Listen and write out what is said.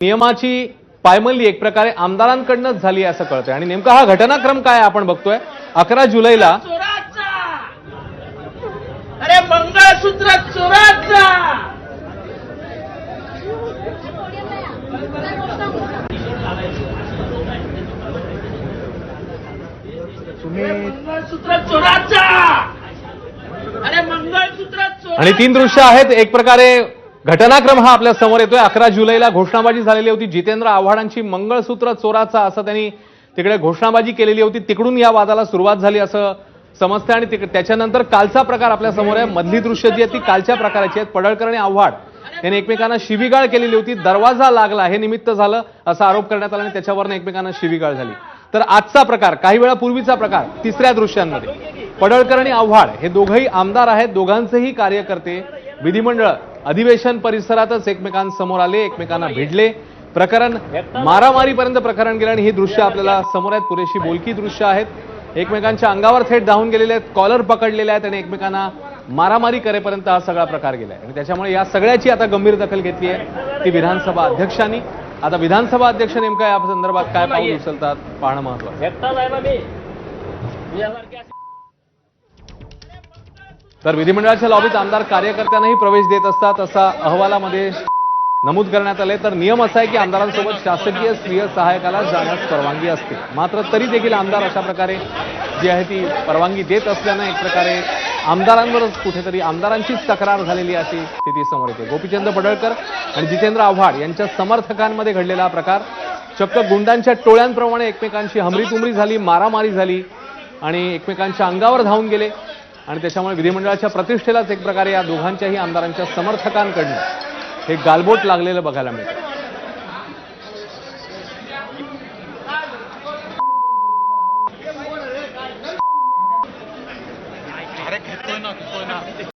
नियमाची पायमल्ली एक प्रकारे आमदारांकडनंच झाली असं कळतंय. आणि नेमका हा घटनाक्रम काय आपण बघतोय. अकरा जुलैला चोराचा अरे मंगळसूत्र चोराचा मंगळसूत्र चोराचा अरे मंगळसूत्र चोराचा आणि तीन दृश्य आहेत. एक प्रकारे घटनाक्रम हा आपल्यासमोर येतोय. अकरा जुलैला घोषणाबाजी झालेली होती. जितेंद्र आव्हाडांची मंगळसूत्र चोराचा असं त्यांनी तिकडे घोषणाबाजी केलेली होती. तिकडून या वादाला सुरुवात झाली असं समजतं आणि तिक- त्याच्यानंतर कालचा प्रकार आपल्यासमोर आहे. मधली दृश्य जी आहेत ती कालच्या प्रकाराची आहेत. पडळकर आणि आव्हाड यांनी एकमेकांना शिवीगाळ केलेली होती. दरवाजा लागला हे निमित्त झालं असा आरोप करण्यात आला आणि त्याच्यावरनं एकमेकांना शिवीगाळ झाली. तर आजचा प्रकार काही वेळा पूर्वीचा प्रकार तिसऱ्या दृश्यांमध्ये पडळकर आणि आव्हाड हे दोघंही आमदार आहेत. दोघांचेही कार्यकर्ते विधिमंडळ अधिवेशन परिसरातच एकमेकांसमोर आले एकमेकांना भिडले प्रकरण मारामारीपर्यंत प्रकरण गेलं आणि ही दृश्य आपल्याला समोर आहेत. पुरेशी बोलकी दृश्य आहेत. एकमेकांच्या अंगावर थेट धावून गेलेले आहेत कॉलर पकडलेले आहेत आणि एकमेकांना मारामारी करेपर्यंत हा सगळा प्रकार गेलाय. आणि त्याच्यामुळे या सगळ्याची आता गंभीर दखल घेतली आहे ती विधानसभा अध्यक्षांनी. आता विधानसभा अध्यक्ष नेमका या संदर्भात काय पाऊल उचलतात पाहणं महत्वाचं तर विधिमंडळाच्या लॉबीत आमदार कार्यकर्त्यांनाही प्रवेश देत असतात असा अहवालामध्ये नमूद करण्यात आले तर नियम असा आहे की आमदारांसोबत शासकीय स्त्रिय सहायकाला जाण्यास परवानगी असते. मात्र तरी देखील आमदार अशा प्रकारे जी आहे ती परवानगी देत असल्यानं एक प्रकारे आमदारांवरच कुठेतरी आमदारांचीच तक्रार झालेली अशी स्थिती समोर येते. गोपीचंद पडळकर आणि जितेंद्र आव्हाड यांच्या समर्थकांमध्ये घडलेला हा प्रकार चक्क गुंडांच्या टोळ्यांप्रमाणे एकमेकांची हमरीतुमरी झाली मारामारी झाली आणि एकमेकांच्या अंगावर धावून गेले. आणि त्याच्यामुळे विधिमंडळाच्या प्रतिष्ठेलाच एक प्रकारे या दोघांच्याही आमदारांच्या समर्थकांकडनं हे गालबोट लागलेलं बघायला मिळतं.